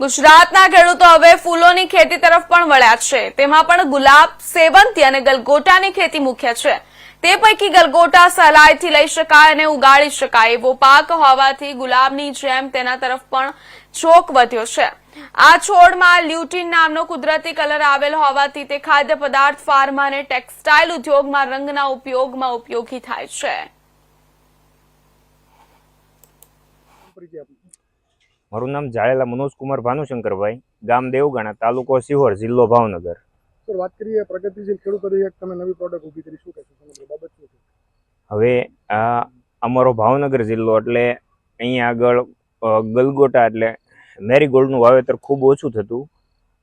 ગુજરાતના ખેડૂતો હવે ફૂલોની ખેતી તરફ પણ વળ્યા છે. તેમાં પણ ગુલાબ, સેવંતી અને ગલગોટાની ખેતી મુખ્ય છે. તે પૈકી ગલગોટા સહેલાઈથી લઈ શકાય અને ઉગાડી શકાય. એવો પાક હોવાથી ગુલાબની જેમ તેના તરફ પણ ચોક વધ્યો છે. આ છોડમાં લ્યુટીન નામનો કુદરતી કલર આવેલ હોવાથી તે ખાદ્ય પદાર્થ, ફાર્મા અને ટેક્સટાઇલ ઉદ્યોગમાં રંગના ઉપયોગમાં ઉપયોગી થાય છે. મારું નામ જાળેલા મનોજકુમાર ભાનુશંકરભાઈ ગામ દેવગાણા તાલુકો સિહોર જિલ્લો ભાવનગર. સર વાત કરીએ પ્રગતિશીલ ખેડૂતો તરીકે એક તમે નવી પ્રોડક્ટ ઊભી કરી શું કહેશો? બાબત શું છે? હવે આ અમારો ભાવનગર જિલ્લો એટલે અહીંયા આગળ ગલગોટા એટલે મેરીગોલ્ડનું વાવેતર ખૂબ ઓછું થતું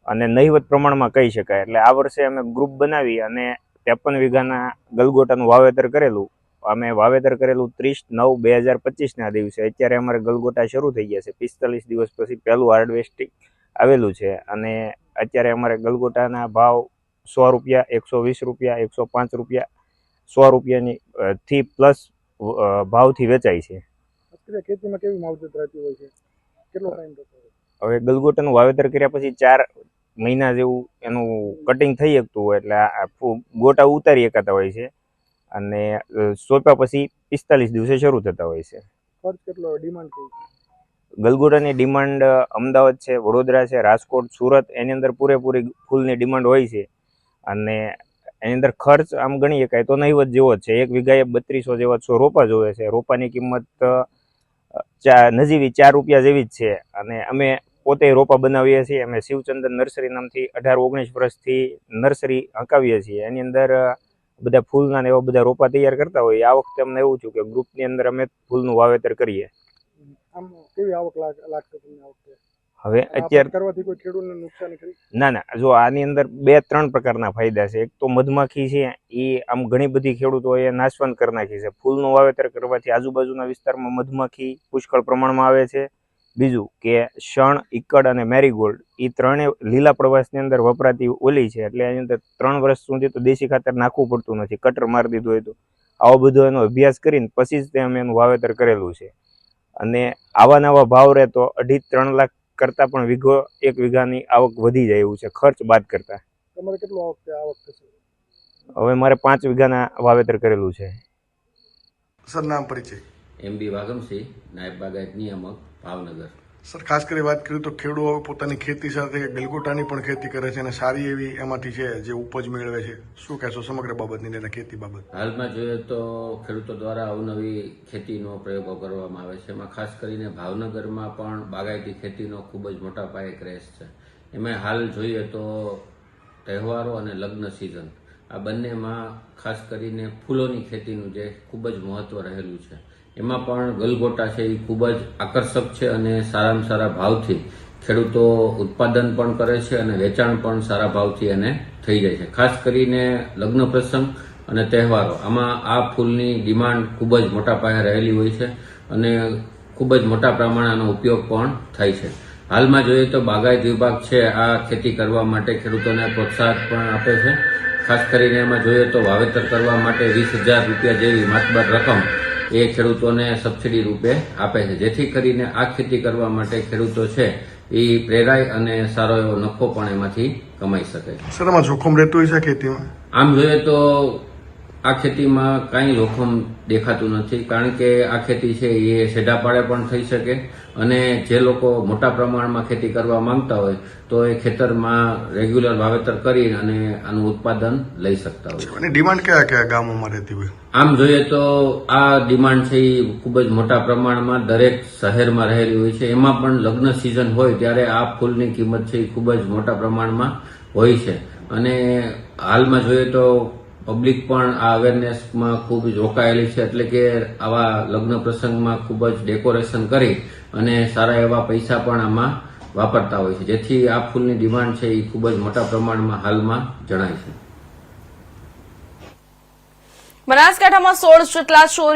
અને નહિવત પ્રમાણમાં કહી શકાય. એટલે આ વર્ષે અમે ગ્રુપ બનાવી અને ત્રેપન વીઘાના ગલગોટાનું વાવેતર કરેલું. અમે વાવેતર કરેલું ત્રીસ નવ બે હજાર પચીસના દિવસે. અત્યારે અમારે ગલગોટા શરૂ થઈ ગયા છે. પિસ્તાલીસ દિવસ પછી પહેલું હાર્વેસ્ટિંગ આવેલું છે. અને અત્યારે અમારે ગલગોટાના ભાવ સો રૂપિયા એકસો વીસ રૂપિયા એકસો પાંચ રૂપિયા સો રૂપિયાની થી પ્લસ ભાવથી વેચાય છે. ખેતીમાં કેવી માવજત રહેતી હોય છે? કેટલો ટાઈમ હવે ગલગોટાનું વાવેતર કર્યા પછી ચાર મહિના જેવું એનું કટિંગ થઈ શકતું હોય એટલે ગોટા ઉતારી શકાતા હોય છે. અને સોંપ્યા પછી પિસ્તાલીસ દિવસે શરૂ થતા હોય છે. ખર્ચ કેટલો ડિમાન્ડ ગલગોટાની ડિમાન્ડ અમદાવાદ છે વડોદરા છે રાજકોટ સુરત એની અંદર પૂરેપૂરી ફૂલની ડિમાન્ડ હોય છે. અને એની અંદર ખર્ચ આમ ગણી શકાય તો નહીવત જેવો જ છે. એક વીઘાએ બત્રીસો જેવા સો રોપા જોવે છે. રોપાની કિંમત ચા નજીવી ચાર રૂપિયા જેવી જ છે. અને અમે પોતે રોપા બનાવીએ છીએ. અમે શિવચંદન નર્સરી નામથી અઢાર ઓગણીસ વર્ષથી નર્સરી હંકાવીએ છીએ. એની અંદર બધા ફૂલના ને એવા બધા રોપા તૈયાર કરતા હોય આ વખતે અમને એવું થયું કે ગ્રુપની અંદર અમે ફૂલનું વાવેતર કરીએ. આમ કેવી આવક લાગશે તમને આ વખતે? હવે અત્યારે કરવાથી કોઈ ખેડૂતને નુકસાન ખરી? ના ના જો આની અંદર બે ત્રણ પ્રકારના ફાયદા છે. એક તો મધમાખી છે એ આમ ઘણી બધી ખેડૂતોએ નાશવંત કરી નાખી છે. ફૂલનું વાવેતર કરવાથી આજુબાજુના વિસ્તારમાં મધમાખી પુષ્કળ પ્રમાણમાં આવે છે. બીજું કે શણ ઈકડ અને મેરીગોલ્ડ એ ત્રણે લીલા પ્રવાસની અંદર વપરાતી ઓલી છે. એટલે એની અંદર ત્રણ વર્ષ સુધી તો દેશી ખાતર નાખવું પડતું નથી. કટર મારી દીધું હોય તો. આવો બધો એનો અભ્યાસ કરીને પછી જ તે અમે એનું વાવેતર કરેલું છે. અને આવા નવા ભાવ રહે તો અઢી ત્રણ લાખ કરતાં પણ વીઘો એક વીઘાની આવક વધી જાય એવું છે. ખર્ચ બાદ કરતાં. તમારે કેટલું આવક આવક થશે. હવે મારે પાંચ વીઘાના વાવેતર કરેલું છે. સર નામ પરિચય. એમ બી વાઘમસિંહ નાયબ બાગાયત નિયામક. ભાવનગર. સર ખાસ કરી વાત કરીએ તો ખેડૂતો પોતાની ખેતી સાથે ગલગોટાની પણ ખેતી કરે છે અને સારી એવી એમાંથી છે જે ઉપજ મેળવે છે. શું કહેશો સમગ્ર બાબતની લઈને ખેતી બાબત? હાલમાં જોઈએ તો ખેડૂતો દ્વારા અવનવી ખેતીનો પ્રયોગો કરવામાં આવે છે. એમાં ખાસ કરીને ભાવનગરમાં પણ બાગાયતી ખેતીનો ખૂબ જ મોટા પાયે ક્રેશ છે. એમાં હાલ જોઈએ તો તહેવારો અને લગ્ન સિઝન આ બંનેમાં ખાસ કરીને ફૂલોની ખેતીનું જે ખૂબ જ મહત્વ રહેલું છે. એમાં પણ ગલગોટા છે એ ખૂબ જ આકર્ષક છે અને સારામાં સારા ભાવથી ખેડૂતો ઉત્પાદન પણ કરે છે અને વેચાણ પણ સારા ભાવથી એને થઈ જાય છે. ખાસ કરીને લગ્ન પ્રસંગ અને તહેવારો. આમાં આ ફૂલની ડિમાન્ડ ખૂબ જ મોટા પાયે રહેલી હોય છે અને ખૂબ જ મોટા પ્રમાણનો ઉપયોગ પણ થાય છે. હાલમાં જોઈએ તો બાગાયત વિભાગ છે આ ખેતી કરવા માટે ખેડૂતોને પ્રોત્સાહન પણ આપે છે. ખાસ કરીને એમાં જોઈએ તો વાવેતર કરવા માટે વીસ હજાર રૂપિયા જેવી માતબર રકમ એ ખેડૂતોને સબસિડી રૂપે આપે છે. જેથી કરીને આ ખેતી કરવા માટે ખેડૂતો છે એ પ્રેરાય અને સારો એવો નફો પણ એમાંથી કમાઈ શકે છે. જોખમ રહેતું હોય છે ખેતીમાં? આમ જોઈએ તો આ ખેતીમાં કાંઈ જોખમ દેખાતું નથી કારણ કે આ ખેતી છે એ સેઢાપાડે પણ થઈ શકે અને જે લોકો મોટા પ્રમાણમાં ખેતી કરવા માંગતા હોય તો એ ખેતરમાં રેગ્યુલર વાવેતર કરી અને આનું ઉત્પાદન લઈ શકતા હોય. અને ડિમાન્ડ કયા કયા ગામોમાં રહેતી હોય? આમ જોઈએ તો આ ડિમાન્ડ છે એ ખૂબ જ મોટા પ્રમાણમાં દરેક શહેરમાં રહેલી હોય છે. એમાં પણ લગ્ન સિઝન હોય ત્યારે આ ફૂલની કિંમત છે એ ખૂબ જ મોટા પ્રમાણમાં હોય છે. અને હાલમાં જોઈએ તો પબ્લિક પણ આ અવેરનેસમાં ખૂબ રોકાયેલી છે, એટલે કે આવા લગ્ન પ્રસંગમાં ખૂબ જ ડેકોરેશન કરી અને સારા એવા પૈસા પણ આમાં વાપરતા હોય છે. જેથી આ ફૂલની ડિમાન્ડ છે એ ખૂબ જ મોટા પ્રમાણમાં હાલમાં જણાય છે. બનાસકાંઠામાં સોળ જેટલા ચોરી